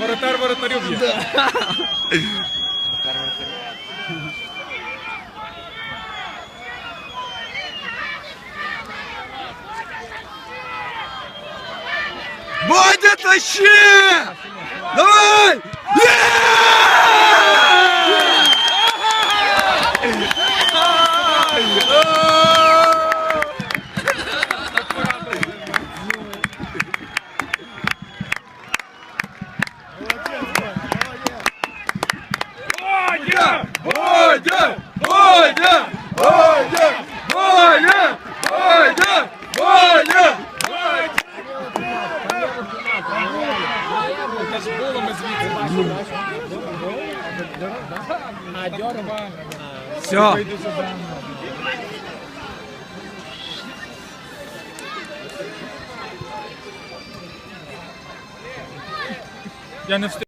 Воротар воротарю б'є. Бодя, тащи! Давай! Бодя! Бодя! Бодя! Бодя! Бодя! Бодя! Бодя! Та ж було ми звідси. А, дьорба. Все. Вийду сюди. Я не встиг.